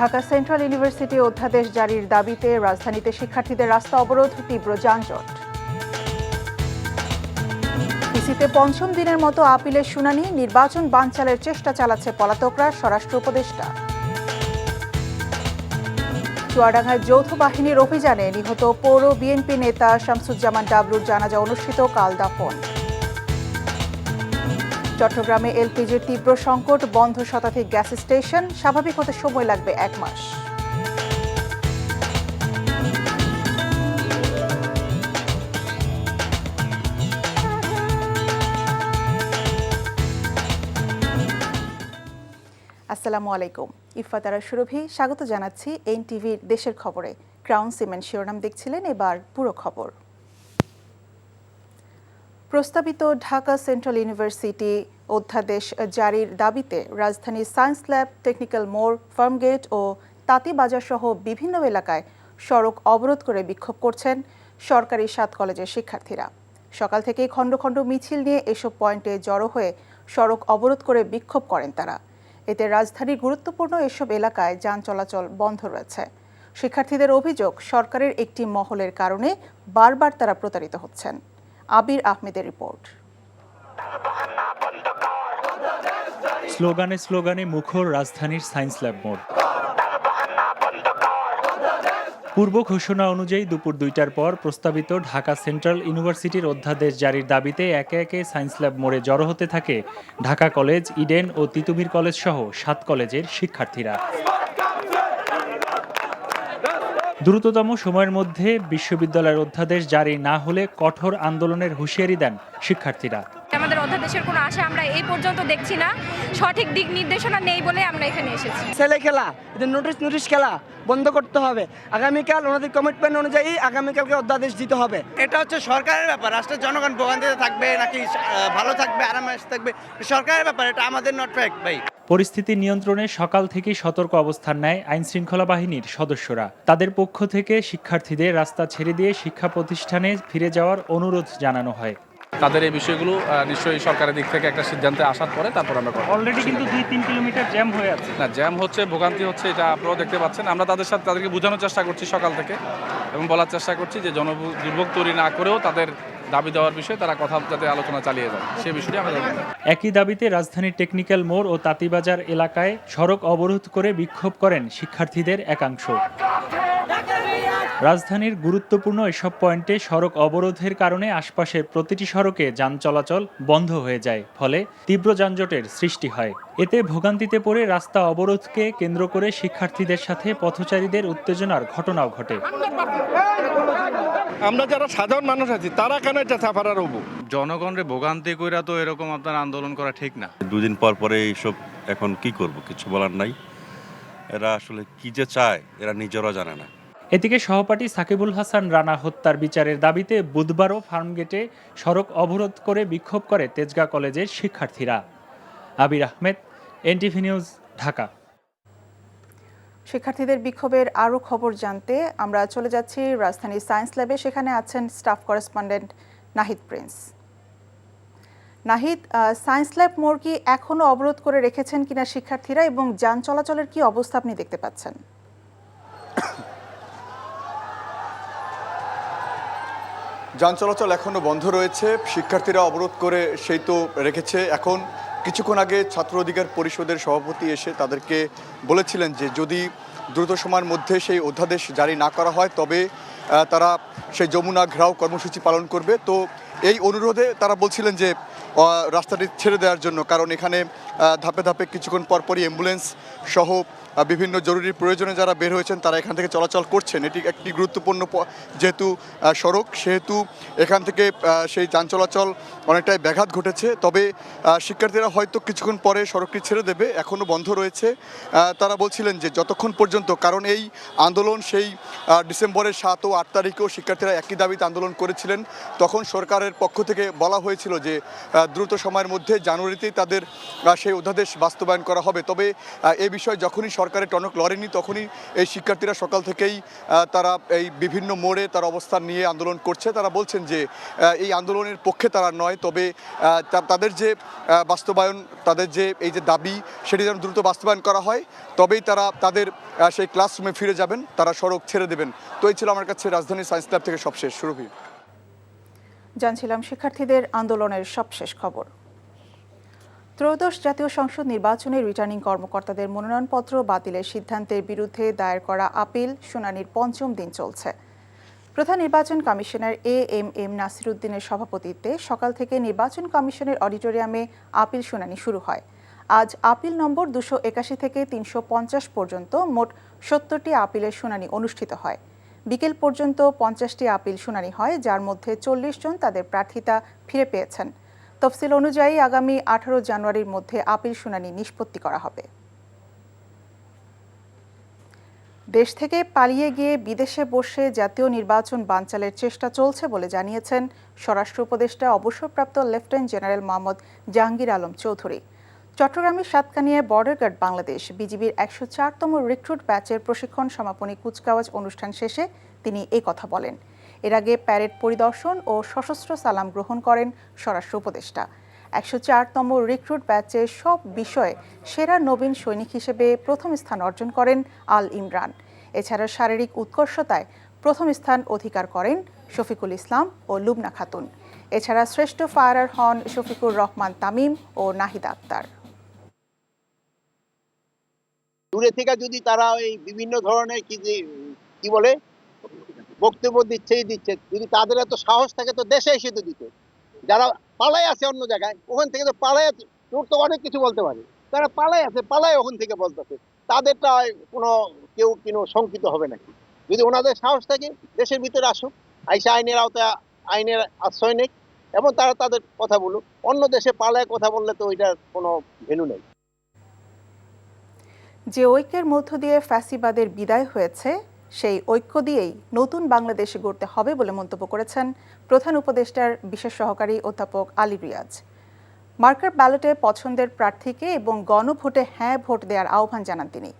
Dhaka central university অধ্যাদেশ জারির দাবিতে রাজধানীতে শিক্ষার্থীদের রাস্তা অবরোধ, তীব্র যানজট। ইসিতে পঞ্চম দিনের মতো আপিলের শুনানি, নির্বাচন বানচালের চেষ্টা চালাচ্ছে পলাতকরা স্বরাষ্ট্র উপদেষ্টা। চুয়াডাঙ্গায় যৌথ বাহিনীর অভিযানে নিহত পৌর বিএনপি নেতা শামসুজ্জামান ডাবলুর জানাজা অনুষ্ঠিত কাল দাফন চট্টগ্রামে এলপিজির তীব্র সংকট, বন্ধ শতাধিক গ্যাস স্টেশন, স্বাভাবিক হতে সময় লাগবে এক মাস। আসসালামু আলাইকুম। ইফাতারা সুরভি, স্বাগত জানাচ্ছি এন টিভির দেশের খবরে। ক্রাউন সিমেন্ট শিরোনাম দেখছিলেন, এবার পুরো খবর। প্রস্তাবিত ঢাকা সেন্ট্রাল ইউনিভার্সিটি অধ্যাদেশ জারির দাবিতে রাজধানীর সায়েন্স ল্যাব, টেকনিক্যাল মোড়, ফার্মগেট ও তাঁতিবাজার সহ বিভিন্ন এলাকায় সড়ক অবরোধ করে বিক্ষোভ করছেন সরকারি সাত কলেজের শিক্ষার্থীরা। সকাল থেকেই খণ্ড খণ্ড মিছিল নিয়ে এসব পয়েন্টে জড়ো হয়ে সড়ক অবরোধ করে বিক্ষোভ করেন তারা। এতে রাজধানীর গুরুত্বপূর্ণ এসব এলাকায় যান চলাচল বন্ধ রয়েছে। শিক্ষার্থীদের অভিযোগ, সরকারের একটি মহলের কারণে বারবার তারা প্রতারিত হচ্ছেন। আবির আহমেদের রিপোর্ট। স্লোগানে স্লোগানে মুখর রাজধানীর সায়েন্স ল্যাব মোড়। পূর্ব ঘোষণা অনুযায়ী দুপুর দুইটার পর প্রস্তাবিত ঢাকা সেন্ট্রাল ইউনিভার্সিটির অধ্যাদেশ জারির দাবিতে একে একে সায়েন্স ল্যাব মোড়ে জড়ো হতে থাকে ঢাকা কলেজ, ইডেন ও তিতুমির কলেজ সহ সাত কলেজের শিক্ষার্থীরা। দ্রুততম সময়ের মধ্যে বিশ্ববিদ্যালয়ের অধ্যাদেশ জারি না হলে কঠোর আন্দোলনের হুঁশিয়ারি দেন শিক্ষার্থীরা। আমাদের অধ্যাদেশের কোনো আশা আমরা এই পর্যন্ত দেখছি না। সঠিক দিক নির্দেশনা নেই বলে আমরা এখানে এসেছি। ছেলে খেলা নোটিশ নোটিশ খেলা বন্ধ করতে হবে। আগামীকাল ওনাদের কমিটমেন্ট অনুযায়ী আগামীকালকে অধ্যাদেশ দিতে হবে। এটা হচ্ছে সরকারের ব্যাপার। রাষ্ট্রের জনগণ ভোগান্তিতে থাকবে নাকি ভালো থাকবে আরামে থাকবে সরকারের ব্যাপার। এটা আমাদের নট ফ্যাক্ট ভাই। পরিস্থিতি নিয়ন্ত্রণে সকাল থেকেই সতর্ক অবস্থান নেয় আইন শৃঙ্খলা বাহিনীর সদস্যরা। তাদের পক্ষ থেকে শিক্ষার্থীদের রাস্তা ছেড়ে দিয়ে শিক্ষা প্রতিষ্ঠানে ফিরে যাওয়ার অনুরোধ জানানো হয়। তাদের এই বিষয়গুলো নিশ্চয়ই সরকারের দিক থেকে একটা সিদ্ধান্তে আসার পরে তারপর আমরা করব অলরেডি কিন্তু দুই তিন কিলোমিটার জ্যাম হয়ে আছে। না জ্যাম হচ্ছে ভোগান্তি হচ্ছে এটা আপনারাও দেখতে পাচ্ছেন। আমরা তাদের সাথে তাদেরকে বোঝানোর চেষ্টা করছি সকাল থেকে এবং বলার চেষ্টা করছি যে জন দুর্ভোগ তৈরি না করেও তাদের দাবি দেওয়ার বিষয়ে তারা কথা যাতে আলোচনা চালিয়ে যায় সেই বিষয়টি আমরা একই দাবিতে রাজধানীর টেকনিক্যাল মোড় ও তাঁতিবাজার এলাকায় সড়ক অবরোধ করে বিক্ষোভ করেন শিক্ষার্থীদের একাংশ। রাজধানীর গুরুত্বপূর্ণ এসব পয়েন্টে সড়ক অবরোধের কারণে আশপাশের প্রতিটি সড়কে যান চলাচল বন্ধ হয়ে যায়, ফলে তীব্র যানজটের সৃষ্টি হয়। এতে ভোগান্তিতে পড়ে রাস্তা অবরোধকে কেন্দ্র করে শিক্ষার্থীদের সাথে পথচারীদের উত্তেজনার ঘটনাও ঘটে। আমরা যারা সাধারণ মানুষ আছি তারা কেন এটা সাফারার হব জনগণের ভোগান্তি কইরা তো এরকম আপনার আন্দোলন করা ঠিক না। দুদিন পর পরে এইসব এখন কি করব কিছু বলার নাই। এরা আসলে কি যে চায় এরা নিজেরা জানে না। এদিকে সহপাঠী সাকিবুল হাসান রানা হত্যার বিচারের দাবিতে বুধবারও ফার্মগেটে সড়ক অবরোধ করে বিক্ষোভ করে তেজগাঁ কলেজের শিক্ষার্থীরা। Abir Ahmed NTV news Dhaka. শিক্ষার্থীদের বিক্ষোভের আরও খবর জানতে আমরা চলে যাচ্ছি রাজধানীর সায়েন্স ল্যাবে। সেখানে আছেন staff correspondent Nahid Prince. Nahid science lab মোড় কি এখনও অবরোধ করে রেখেছেন কিনা শিক্ষার্থীরা এবং যান চলাচলের কি অবস্থা আপনি দেখতে পাচ্ছেন? যান চলাচল এখনও বন্ধ রয়েছে। শিক্ষার্থীরা অবরোধ করে সেই তো রেখেছে। এখন কিছুক্ষণ আগে ছাত্র অধিকার পরিষদের সভাপতি এসে তাদেরকে বলেছিলেন যে যদি দ্রুত সময়ের মধ্যে সেই অধ্যাদেশ জারি না করা হয়, তবে তারা সেই যমুনা ঘেরাও কর্মসূচি পালন করবে। তো এই অনুরোধে তারা বলছিলেন যে রাস্তাটি ছেড়ে দেওয়ার জন্য, কারণ এখানে ধাপে ধাপে কিছুক্ষণ পরপরই অ্যাম্বুলেন্স সহ বিভিন্ন জরুরি প্রয়োজনে যারা বের হয়েছেন, তারা এখান থেকে চলাচল করছেন। এটি একটি গুরুত্বপূর্ণ যেহেতু সড়ক, সেহেতু এখান থেকে সেই যান চলাচল অনেকটাই ব্যাঘাত ঘটেছে। তবে শিক্ষার্থীরা হয়তো কিছুক্ষণ পরে সড়কটি ছেড়ে দেবে এখনও বন্ধ রয়েছে। তারা বলছিলেন যে, যতক্ষণ পর্যন্ত, কারণ এই আন্দোলন সেই ডিসেম্বরের সাত ও আট তারিখেও শিক্ষার্থীরা একই দাবিতে আন্দোলন করেছিলেন। তখন সরকারের পক্ষ থেকে বলা হয়েছিল যে দ্রুত সময়ের মধ্যে জানুয়ারিতেই তাদের সেই অধ্যাদেশ বাস্তবায়ন করা হবে। তবে এ বিষয়ে যখনই সরকারের টনক লড়েনি, তখনই এই শিক্ষার্থীরা সকাল থেকেই তারা এই বিভিন্ন মোড়ে তার অবস্থান নিয়ে আন্দোলন করছে। তারা বলছেন যে এই আন্দোলনের পক্ষে তারা নয়, তবে তাদের যে বাস্তবায়ন, তাদের যে, এই যে দাবি, সেটি যেন দ্রুত বাস্তবায়ন করা হয়, তবেই তারা, তাদের সেই ক্লাসরুমে ফিরে যাবেন, তারা সড়ক ছেড়ে দেবেন। তো এই ছিল আমার কাছে রাজধানী সায়েন্স ক্লাব থেকে সবশেষ সুরভি জানছিলাম শিক্ষার্থীদের আন্দোলনের সবশেষ খবর। ত্রয়োদশ জাতীয় সংসদ নির্বাচনে রিটার্নিং কর্মকর্তাদের মনোনয়নপত্র বাতিলের সিদ্ধান্তের বিরুদ্ধে দায়ের করা আপিল শুনানির পঞ্চম দিন চলছে। প্রধান নির্বাচন কমিশনার এ এম এম নাসিরুদ্দিনের সভাপতিত্বে সকাল থেকে নির্বাচন কমিশনের অডিটোরিয়ামে আপিল শুনানি শুরু হয়। আজ আপিল নম্বর দুশো একাশি থেকে তিনশো পঞ্চাশ পর্যন্ত মোট সত্তরটি আপিলের শুনানি অনুষ্ঠিত হয়। বিকেল পর্যন্ত পঞ্চাশটি আপিল শুনানি হয়, যার মধ্যে চল্লিশ জন তাদের প্রার্থিতা ফিরে পেয়েছেন। তফসিল অনুযায়ী আগামী আঠারো জানুয়ারির মধ্যে আপিল শুনানি নিষ্পত্তি করা হবে। দেশ থেকে পালিয়ে গিয়ে বিদেশে বসে জাতীয় নির্বাচন বানচালের চেষ্টা চলছে বলে জানিয়েছেন স্বরাষ্ট্র উপদেষ্টা, অবসরপ্রাপ্ত লেফটেন্যান্ট জেনারেল মোহাম্মদ জাহাঙ্গীর আলম চৌধুরী। চট্টগ্রামের সাতকানিয়ায় বর্ডার গার্ড বাংলাদেশ বিজিবির একশো চারতম রিক্রুট ব্যাচের প্রশিক্ষণ সমাপনী কুচকাওয়াজ অনুষ্ঠান শেষে তিনি এই কথা বলেন। এর আগে প্যারেড পরিদর্শন ও সশস্ত্র সালাম গ্রহণ করেন স্বরাষ্ট্র উপদেষ্টা। একশো চারতম রিক্রুট ব্যাচে সব বিষয়ে সেরা নবীন সৈনিক হিসেবে প্রথম স্থান অর্জন করেন আল ইমরান। এছাড়া শারীরিক উৎকর্ষতায় প্রথম স্থান অধিকার করেন শফিকুল ইসলাম ও লুবনা খাতুন। এছাড়া শ্রেষ্ঠ ফায়ারার হন শফিকুর রহমান তামিম ও নাহিদ আক্তার। দূরে থেকে যদি তারা ওই বিভিন্ন ধরনের কি কি বলে বক্তব্য দিচ্ছেই দিচ্ছে। যদি তাদের এত সাহস থাকে তো দেশে এসে তো দিতে। যারা পালাই আছে অন্য জায়গায়, ওখান থেকে তো পালাই আছে। তোর তো অনেক কিছু বলতে পারে। তারা পালাই আছে পালাই ওখান থেকে বলতেছে। তাদেরটা কোনো, কেউ কোনো শঙ্কিত হবে নাকি যদি ওনাদের সাহস থাকে, দেশের ভিতরে আসুক। আইসা আইনের আওতায়, আইনের আশ্রয় নেই এবং তারা তাদের কথা বলুক। অন্য দেশে পালায় কথা বললে তো ওইটার কোনো ভ্যালু নেই। যে ঐক্যের মধ্য দিয়ে ফ্যাসিবাদের বিদায় হয়েছে সেই ঐক্য দিয়েই নতুন বাংলাদেশ গড়তে হবে বলে মন্তব্য করেছেন প্রধান উপদেষ্টার বিশেষ সহকারী অধ্যাপক আলী রিয়াজ। মার্কার ব্যালটে পছন্দের প্রার্থীকে এবং গণভোটে হ্যাঁ ভোট দেওয়ার আহ্বান জানান তিনি।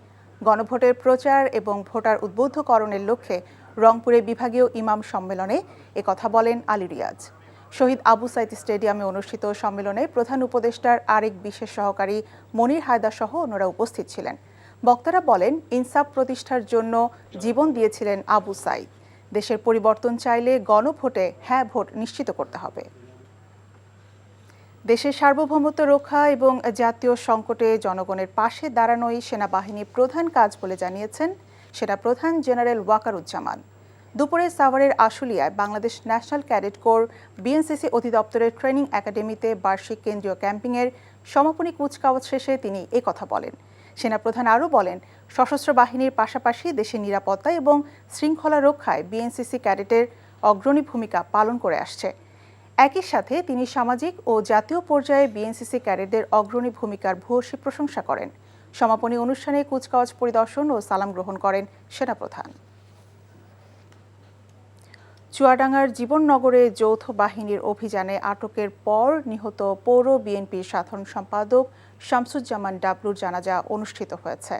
গণভোটের প্রচার এবং ভোটার উদ্বুদ্ধকরণের লক্ষ্যে রংপুরে বিভাগীয় ইমাম সম্মেলনে কথা বলেন আলী রিয়াজ। শহীদ আবু সাইদ স্টেডিয়ামে অনুষ্ঠিত সম্মেলনে প্রধান উপদেষ্টার আরেক বিশেষ সহকারী মনির হায়দা সহ অন্যরা উপস্থিত ছিলেন। বক্তারা বলেন, ইনসাফ প্রতিষ্ঠার জন্য জীবন দিয়েছিলেন আবু সাইদ। দেশের পরিবর্তন চাইলে গণভোটে হ্যাঁ ভোট নিশ্চিত করতে হবে। দেশের সার্বভৌমত্ব রক্ষা এবং জাতীয় সংকটে জনগণের পাশে দাঁড়ানোই সেনাবাহিনীর প্রধান কাজ বলে জানিয়েছেন সেনা প্রধান জেনারেল ওয়াকারুজ্জামান। দুপুরে সাভারের আশুলিয়ায় Bangladesh national cadet corps BNCC অধিদপ্তরের ট্রেনিং একাডেমিতে বার্ষিক কেন্দ্রীয় ক্যাম্পিংয়ের সমাপনী কুচকাওয়াজ শেষে তিনি কথা বলেন। সেনাপ্রধান আরও বলেন, সশস্ত্র বাহিনীর পাশাপাশি দেশের নিরাপত্তা এবং শৃঙ্খলা রক্ষায় বিএনসিসি ক্যাডেটের অগ্রণী ভূমিকা পালন করে আসছে। একই সাথে তিনি সামাজিক ও জাতীয় পর্যায়ে বিএনসিসি ক্যাডেটদের অগ্রণী ভূমিকার ভূয়সী প্রশংসা করেন। সমাপনী অনুষ্ঠানে কুচকাওয়াজ পরিদর্শন ও সালাম গ্রহণ করেন সেনাপ্রধান। চুয়াডাঙ্গার জীবননগরে যৌথ বাহিনীর অভিযানে আটকের পর নিহত পৌর বিএনপির সাধারণ সম্পাদক শামসুজ্জামান ডাবলুর জানাজা অনুষ্ঠিত হয়েছে।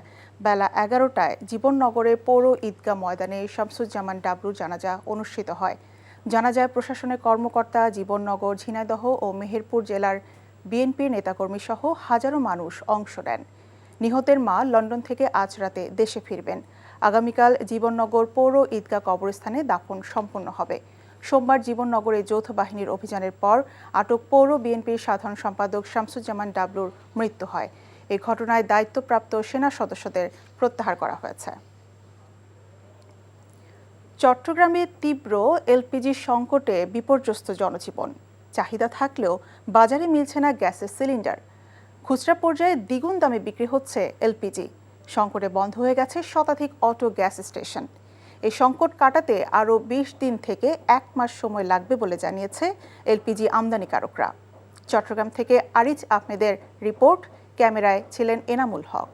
বেলা এগারোটায় জীবননগরে পৌর ঈদগাহ ময়দানে শামসুজ্জামান ডাবলুর জানাজা অনুষ্ঠিত হয়। জানাজায় প্রশাসনের কর্মকর্তা জীবননগর, ঝিনাইদহ ও মেহেরপুর জেলার বিএনপির নেতাকর্মী সহ হাজারো মানুষ অংশ নেন। নিহতের মা লন্ডন থেকে আজ রাতে দেশে ফিরবেন। আগামীকাল জীবননগর পৌর ঈদগাহ কবরস্থানে দাফন সম্পন্ন হবে। সোমবার জীবননগরে যৌথ বাহিনীর অভিযানের পর আটক পৌর বিএনপির সাধারণ সম্পাদক শামসুজ্জামান ডাবলুর মৃত্যু হয়। এই ঘটনায় দায়িত্বপ্রাপ্ত সেনা সদস্যদের প্রত্যাহার করা হয়েছে। চট্টগ্রামে তীব্র এলপিজি সংকটে বিপর্যস্ত জনজীবন। চাহিদা থাকলেও বাজারে মিলছে না গ্যাসের সিলিন্ডার। খুচরা পর্যায়ে দ্বিগুণ দামে বিক্রি হচ্ছে এলপিজি। সংকটে বন্ধ হয়ে গেছে শতাধিক অটো গ্যাস স্টেশন। এই সংকট কাটাতে আরও বিশ দিন থেকে এক মাস সময় লাগবে বলে জানিয়েছে এলপিজি আমদানিকারকরা চট্টগ্রাম থেকে আরিজ আহমেদের রিপোর্ট, ক্যামেরায় ছিলেন এনামুল হক।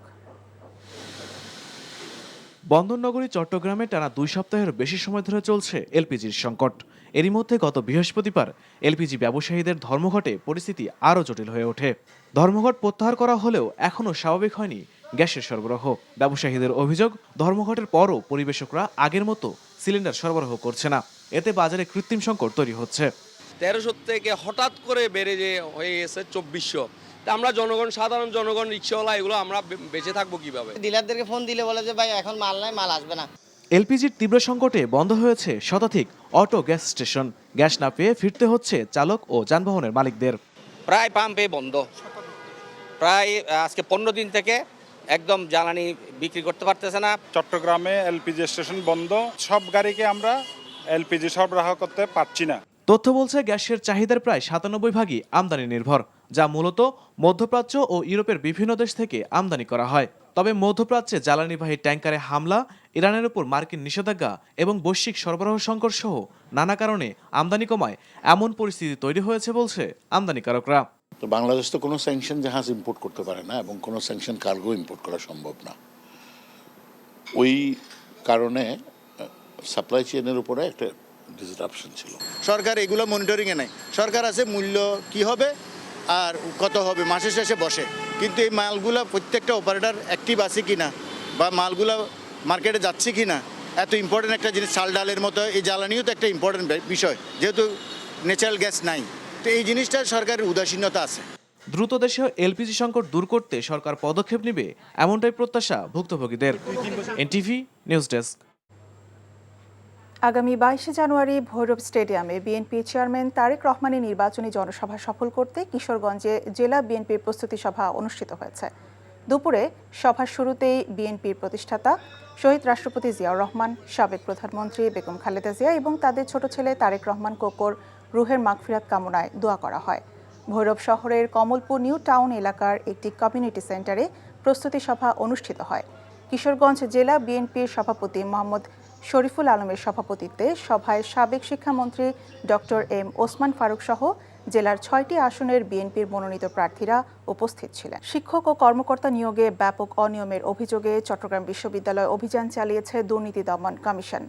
বন্দরনগরী, চট্টগ্রামে টানা দুই সপ্তাহের বেশি সময় ধরে চলছে এলপিজির সংকট। এরই মধ্যে গত বৃহস্পতিবার এলপিজি ব্যবসায়ীদের ধর্মঘটে পরিস্থিতি আরও জটিল হয়ে ওঠে। ধর্মঘট প্রত্যাহার করা হলেও এখনও স্বাভাবিক হয়নি গ্যাসের সরবরাহ। ব্যবসায়ীদের অভিযোগ ধর্মঘটের পরও পরিবেশকরা আগের মতো সিলিন্ডার সরবরাহ করছে না। এতে বাজারে কৃত্রিম সংকট তৈরি হচ্ছে। তেরোশো থেকে হঠাৎ করে বেড়ে যে হয়ে গেছে চব্বিশশো। তা আমরা জনগণ সাধারণ জনগণ রিক্সাওয়ালা এগুলো আমরা বে- বেঁচে থাকব কীভাবে? ডিলারদেরকে ফোন দিলে বলে যে ভাই এখন মাল নাই মাল আসবে না। এলপিজির তীব্র সংকটে বন্ধ হয়েছে শতাধিক অটো গ্যাস স্টেশন। গ্যাস না পেয়ে ফিরতে হচ্ছে চালক ও যানবাহনের মালিকদের। প্রায় পাম্পে বন্ধ। প্রায় আজকে পনেরো দিন থেকে একদম জ্বালানি বিক্রি করতে পারতেছে না। চট্টগ্রামে এলপিজি স্টেশন বন্ধ সব গাড়িকে আমরা এলপিজি সরবরাহ করতে পারছি না। তথ্য বলছে গ্যাসের চাহিদার প্রায় সাতানব্বই ভাগই আমদানি নির্ভর যা মূলত মধ্যপ্রাচ্য ও ইউরোপের বিভিন্ন দেশ থেকে আমদানি করা হয়। তবে মধ্যপ্রাচ্যে জ্বালানিবাহী ট্যাঙ্কারে হামলা ইরানের উপর মার্কিন নিষেধাজ্ঞা এবং বৈশ্বিক সরবরাহ সংকট সহ নানা কারণে আমদানি কমায় এমন পরিস্থিতি তৈরি হয়েছে বলছে আমদানিকারকরা। তো বাংলাদেশ তো কোনো স্যাংশন জাহাজ ইম্পোর্ট করতে পারে না এবং কোনো স্যাংশন কার্গো ইম্পোর্ট করা সম্ভব না। ওই কারণে সাপ্লাই চেনের উপরে একটা ডিসরাপশন ছিল। সরকার এগুলো মনিটরিংয়ে নেয়। সরকার আছে মূল্য কি হবে আর কত হবে মাসের শেষে বসে। কিন্তু এই মালগুলো প্রত্যেকটা অপারেটর অ্যাক্টিভ আছে কি না বা মালগুলো মার্কেটে যাচ্ছে কি না এত ইম্পর্টেন্ট একটা জিনিস, চাল ডালের মতো এই জ্বালানিও তো একটা ইম্পর্টেন্ট বিষয়। যেহেতু ন্যাচারাল গ্যাস নাই। তো এই জিনিসটা সরকারের উদাসীনতা আছে। দ্রুত দেশে এলপিজি সংকট দূর করতে সরকার পদক্ষেপ নেবে এমনটাই প্রত্যাশা ভুক্তভোগীদের। NTV news desk. আগামী বাইশে জানুয়ারি ভৈরব স্টেডিয়ামে বিএনপি চেয়ারম্যান তারেক রহমানের নির্বাচনী জনসভা সফল করতে কিশোরগঞ্জে জেলা বিএনপির প্রস্তুতি সভা অনুষ্ঠিত হয়েছে। দুপুরে সভার শুরুতেই বিএনপির প্রতিষ্ঠাতা শহীদ রাষ্ট্রপতি জিয়াউর রহমান সাবেক প্রধানমন্ত্রী বেগম খালেদা জিয়া এবং তাদের ছোট ছেলে তারেক রহমান কোকর রুহের মাগফিরাত কামনায় দোয়া করা হয়। ভৈরব শহরের কমলপুর নিউ টাউন এলাকার একটি কমিউনিটি সেন্টারে প্রস্তুতি সভা অনুষ্ঠিত হয়। কিশোরগঞ্জ জেলা বিএনপির সভাপতি মোহাম্মদ শরীফুল আলমের সভাপতিত্বে সভায় সাবেক শিক্ষামন্ত্রী ডক্টর এম ওসমান ফারুক সহ জেলার ছয়টি আসনের বিএনপির মনোনীত প্রার্থীরা উপস্থিত ছিলেন। শিক্ষক ও কর্মকর্তা নিয়োগে ব্যাপক অনিয়মের অভিযোগে চট্টগ্রাম বিশ্ববিদ্যালয় অভিযান চালিয়েছে দুর্নীতি দমন কমিশন।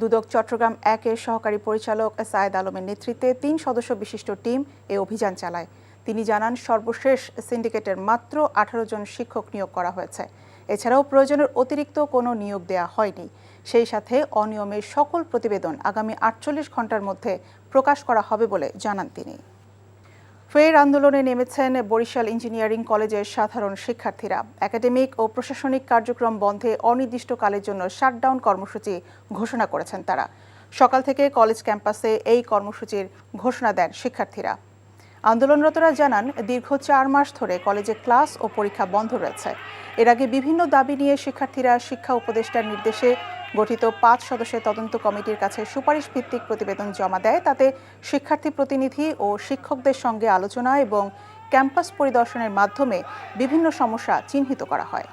দুদক চট্টগ্রাম একের সহকারী পরিচালক সায়েদ আলমের নেতৃত্বে তিন সদস্য বিশিষ্ট টিম এ অভিযান চালায়। তিনি জানান, সর্বশেষ সিন্ডিকেটের মাত্র আঠারো জন শিক্ষক নিয়োগ করা হয়েছে। এছাড়াও প্রয়োজনের অতিরিক্ত কোনো নিয়োগ দেয়া হয়নি। সেই সাথে অনিয়মের সকল প্রতিবেদন আগামী আটচল্লিশ ঘণ্টার মধ্যে প্রকাশ করা হবে বলে জানান তিনি। ফের আন্দোলনে নেমেছেন বরিশাল ইঞ্জিনিয়ারিং কলেজের সাধারণ শিক্ষার্থীরা। একাডেমিক ও প্রশাসনিক কার্যক্রম বন্ধে অনির্দিষ্টকালের জন্য শাটডাউন কর্মসূচি ঘোষণা করেছেন তারা। সকাল থেকে কলেজ ক্যাম্পাসে এই কর্মসূচির ঘোষণা দেন শিক্ষার্থীরা। আন্দোলনরতরা জানান, দীর্ঘ চার মাস ধরে কলেজে ক্লাস ও পরীক্ষা বন্ধ রয়েছে। এর আগে বিভিন্ন দাবি নিয়ে শিক্ষার্থীরা শিক্ষা উপদেষ্টার নির্দেশে গঠিত পাঁচ সদস্যের তদন্ত কমিটির কাছে সুপারিশ ভিত্তিক প্রতিবেদন জমা দেয়। তাতে শিক্ষার্থী প্রতিনিধি ও শিক্ষকদের সঙ্গে আলোচনা এবং ক্যাম্পাস পরিদর্শনের মাধ্যমে বিভিন্ন সমস্যা চিহ্নিত করা হয়।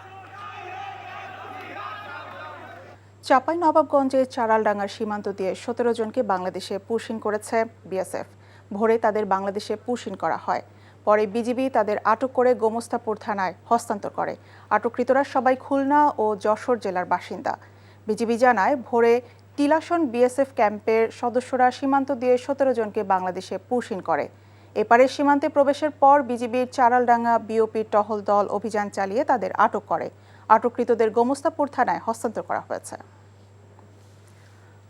চাপাই নবাবগঞ্জের চারালডাঙ্গার সীমান্ত দিয়ে সতেরো জনকে বাংলাদেশে পুশিন করেছে বিএসএফ। ভোরে তাদের বাংলাদেশে পুশিন করা হয়। পরে বিজিবি তাদের আটক করে গোমস্তাপুর থানায় হস্তান্তর করে। আটককৃতরা সবাই খুলনা ও যশোর জেলার বাসিন্দা। বিজিবি জানায়, ভোরে টিলাসন বিএসএফ ক্যাম্পের সদস্যরা সীমান্ত দিয়ে সতেরো জনকে বাংলাদেশে পুশিন করে। এপারে সীমান্তে প্রবেশের পর বিজিবির চারালডাঙ্গা বিওপির টহল দল অভিযান চালিয়ে তাদের আটক করে। আটককৃতদের গোমস্তাপুর থানায় হস্তান্তর করা হয়েছে।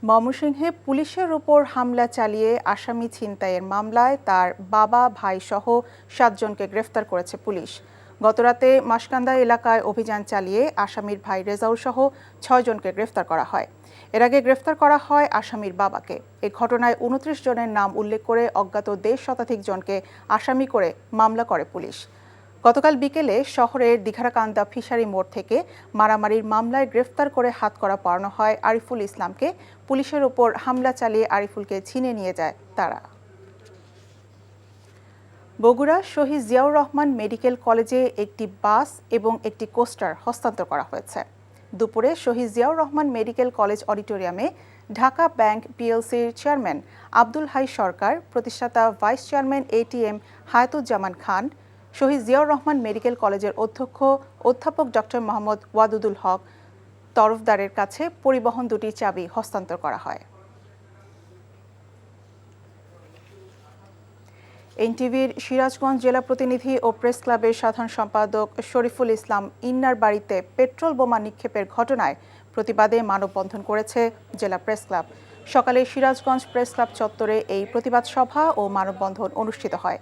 ময়মনসিংহে পুলিশের ওপর হামলা চালিয়ে আসামি ছিনতাইয়ের মামলায় তার বাবা, ভাই সহ সাতজনকে গ্রেফতার করেছে পুলিশ। গতরাতে মাসকান্দা এলাকায় অভিযান চালিয়ে আসামির ভাই রেজাউল সহ ছয়জনকে গ্রেফতার করা হয়। এর আগে গ্রেফতার করা হয় আসামির বাবাকে। এ ঘটনায় উনত্রিশ জনের নাম উল্লেখ করে অজ্ঞাত দেড় শতাধিক জনকে আসামি করে মামলা করে পুলিশ। গতকাল বিকেলে শহরের দিঘারাকান্দা ফিশারি মোড় থেকে মারামারির মামলায় গ্রেফতার করে হাতকড়া পরানো হয় আরিফুল ইসলামকে। পুলিশের ওপর হামলা চালিয়ে আরিফুলকে ছিনে নিয়ে যায় তারা। বগুড়া শহীদ জিয়াউর রহমান মেডিকেল কলেজে একটি বাস এবং একটি কোস্টার হস্তান্তর করা হয়েছে। দুপুরে শহীদ জিয়াউর রহমান মেডিকেল কলেজ অডিটোরিয়ামে ঢাকা ব্যাংক পিএলসির চেয়ারম্যান আব্দুল হাই সরকার, প্রতিষ্ঠাতা vice chairman ATM Hayatuzzaman Khan, Shaheed Ziaur Rahman Medical কলেজের অধ্যক্ষ অধ্যাপক ডক্টর মোহাম্মদ ওয়াদুদুল হক তরফদারের কাছে পরিবহন দুটি চাবি হস্তান্তর করা হয়। এনটিভির সিরাজগঞ্জ জেলা প্রতিনিধি ও প্রেস ক্লাবের সাধারণ সম্পাদক শরীফুল ইসলাম ইন্নার বাড়িতে পেট্রোল বোমা নিক্ষেপের ঘটনায় প্রতিবাদে মানববন্ধন করেছে জেলা প্রেস ক্লাব। সকালে সিরাজগঞ্জ প্রেস ক্লাব চত্বরে এই প্রতিবাদ সভা ও মানববন্ধন অনুষ্ঠিত হয়।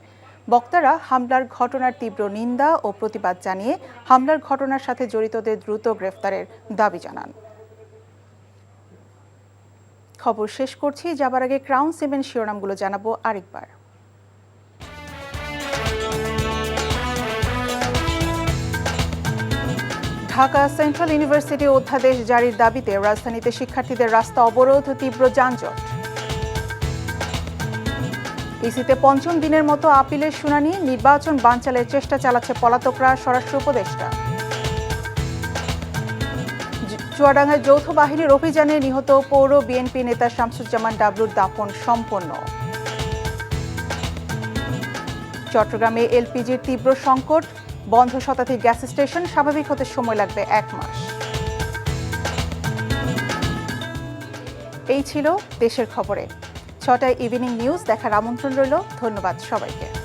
বক্তারা হামলার ঘটনার তীব্র নিন্দা ও প্রতিবাদ জানিয়ে হামলার ঘটনার সাথে জড়িতদের দ্রুত গ্রেফতারের দাবি জানান। খবর শেষ করছি। যাবার আগে ক্রাউন সিমেন্ট শিরোনামগুলো জানাব আরেকবার। ঢাকা সেন্ট্রাল ইউনিভার্সিটি অধ্যাদেশ জারির দাবিতে রাজধানীতে শিক্ষার্থীদের রাস্তা অবরোধ, তীব্র যানজট। ইসিতে পঞ্চম দিনের মতো আপিলের শুনানি, নির্বাচন বানচালের চেষ্টা চালাচ্ছে পলাতকরা স্বরাষ্ট্র উপদেষ্টা। চুয়াডাঙ্গার যৌথ বাহিনীর অভিযানে নিহত পৌর বিএনপি নেতা শামসুজ্জামান ডাবলুর দাপন সম্পন্ন। চট্টগ্রামে এলপিজির তীব্র সংকট বন্ধ শতাধিক গ্যাস স্টেশন স্বাভাবিক হতে সময় লাগবে এক মাস। এই ছিল দেশের খবরে। ছটায় ইভিনিং নিউজ দেখার আমন্ত্রণ রইল। ধন্যবাদ সবাইকে।